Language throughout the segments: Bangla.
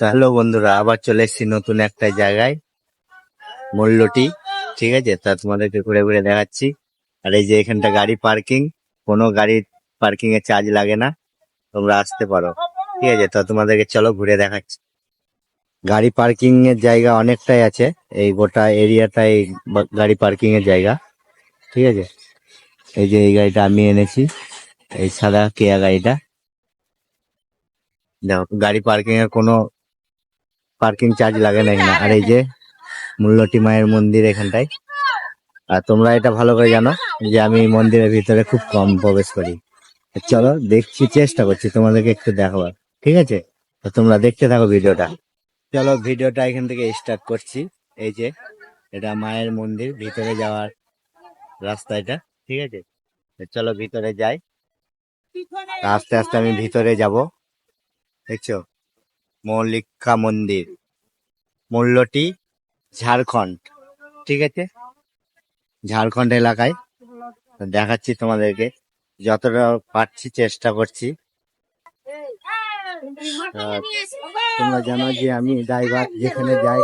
তো হ্যালো বন্ধুরা, আবার চলে এসেছি নতুন একটা জায়গায়, মূল্যটি, ঠিক আছে? তা তোমাদেরকে ঘুরে ঘুরে দেখাচ্ছি। আর এই যে এখানটা গাড়ি পার্কিং, কোনো গাড়ির পার্কিং এর চার্জ লাগে না, তোমরা আসতে পারো, ঠিক আছে? তো তোমাদেরকে চলো ঘুরে দেখাচ্ছি। গাড়ি পার্কিং এর জায়গা অনেকটাই আছে, এই গোটা এরিয়াটাই গাড়ি পার্কিং এর জায়গা, ঠিক আছে? এই যে এই গাড়িটা আমি এনেছি, এই সাদা কেয়া গাড়িটা। দেখো, গাড়ি পার্কিং এর কোনো পার্কিং চার্জ লাগে না। এখানে আর এই যে মূল্যটি মায়ের মন্দির এখানটায়। আর তোমরা এটা ভালো করে জানো যে আমি মন্দিরের ভিতরে খুব কম প্রবেশ করি। চলো দেখছি, চেষ্টা করছি তোমাদেরকে একটু দেখাবার। ঠিক আছে? তো তোমরা দেখতে থাকো ভিডিওটা। চলো ভিডিওটা এখান থেকে স্টার্ট করছি। এই যে এটা মায়ের মন্দির, ভিতরে যাওয়ার রাস্তা এটা। ঠিক আছে? চলো ভিতরে যাই। আস্তে আস্তে আমি ভিতরে যাব। দেখছ? মল্লিকা মন্দির। মূল্যটি ঝাড়খণ্ড। ঠিক আছে? ঝাড়খণ্ড এলাকায়। দেখাচ্ছি তোমাদেরকে। যতটা পারছি চেষ্টা করছি। তোমরা জানো যে আমি ড্রাইভার, যেখানে যাই,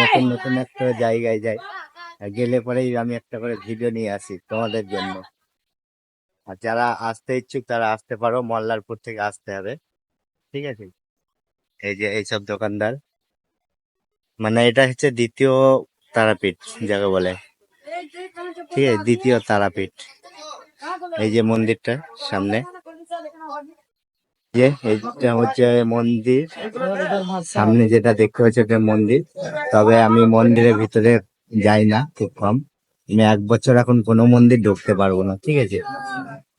নতুন নতুন একটা জায়গায় যাই। গেলে পরেই আমি একটা করে ভিডিও নিয়ে আসি তোমাদের জন্য। আর যারা আসতে ইচ্ছুক তারা আসতে পারো, মল্লারপুর থেকে আসতে হবে। ঠিক আছে? এই যে এইসব দোকানদার। মানে এটা হচ্ছে দ্বিতীয় তারাপীঠ, যাকে বলে। ঠিক আছে, দ্বিতীয় তারাপীঠ। এই যে মন্দিরটা সামনে। যে এইটা হচ্ছে মন্দির। সামনে যেটা দেখতে পাচ্ছি ওটা মন্দির। তবে আমি মন্দিরের ভিতরে যাই না খুব কম। আমি এক বছর এখন কোনো মন্দির ঢুকতে পারব না, ঠিক আছে?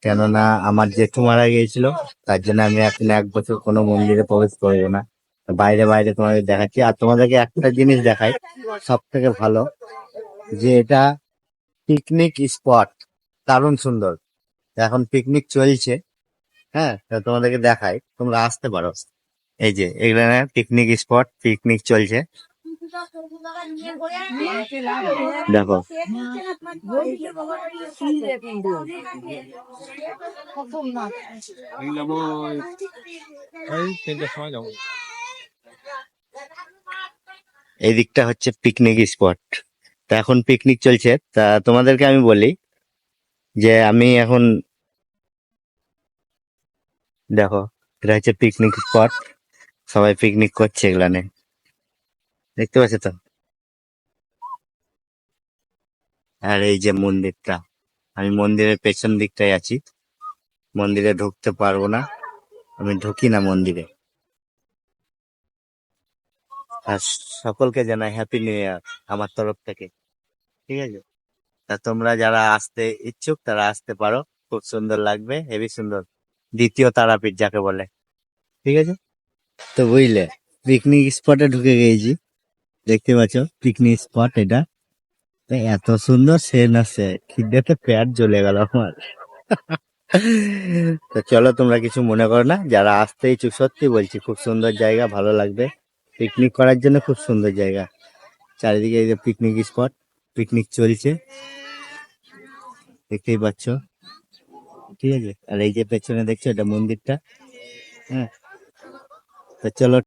কেননা আমার জেঠু মারা গিয়েছিল, তার জন্য আমি এখন এক বছর কোনো মন্দিরে প্রবেশ করব না। বাইরে বাইরে তোমাদের দেখাচ্ছি। আর তোমাদেরকে একটা জিনিস দেখাই সব থেকে ভালো, যে এটা পিকনিক স্পট দারুণ সুন্দর। এখন পিকনিক চলছে হ্যাঁ? তোমাদেরকে দেখাই, তোমরা আসতে পারো। এই যে, এখানে পিকনিক স্পট পিকনিক চলছে। দেখো। এই দিকটা হচ্ছে পিকনিক স্পট তা এখন পিকনিক চলছে। তা তোমাদেরকে আমি বলি যে আমি এখন দেখো, এটা হচ্ছে পিকনিক স্পট সবাই পিকনিক করছে এগুলানে দেখতে পাচ্ছ তো? আর এই যে মন্দিরটা, আমি মন্দিরের পেছন দিকটাই আছি। মন্দিরে ঢুকতে পারব না। আমি ঢুকি না মন্দিরে। আর সকলকে জানাই হ্যাপি নিউ ইয়ার আমার তরফ থেকে। ঠিক আছে? তা তোমরা যারা আসতে ইচ্ছুক তারা আসতে পারো। খুব সুন্দর লাগবে, হেভি সুন্দর। দ্বিতীয় তারাপীঠ যাকে বলে। ঠিক আছে? তো বুঝলে পিকনিক স্পটে ঢুকে গেছি। দেখতে পাচ্ছ পিকনিক স্পট এটা। এত সুন্দর সে না সে, খিদেতে পেট জ্বলে গেল আমার। তো চলো তোমরা কিছু মনে করো না, যারা আসতে ইচ্ছুক, সত্যি বলছি, খুব সুন্দর জায়গা, ভালো লাগবে। পিকনিক করার জন্য খুব সুন্দর জায়গা। চারিদিকে এই যে পিকনিক স্পট পিকনিক চলছে। দেখতেই পাচ্ছ। ঠিক আছে? আর এই যে পেছনে দেখছ এটা মন্দিরটা? হ্যাঁ। তো চলো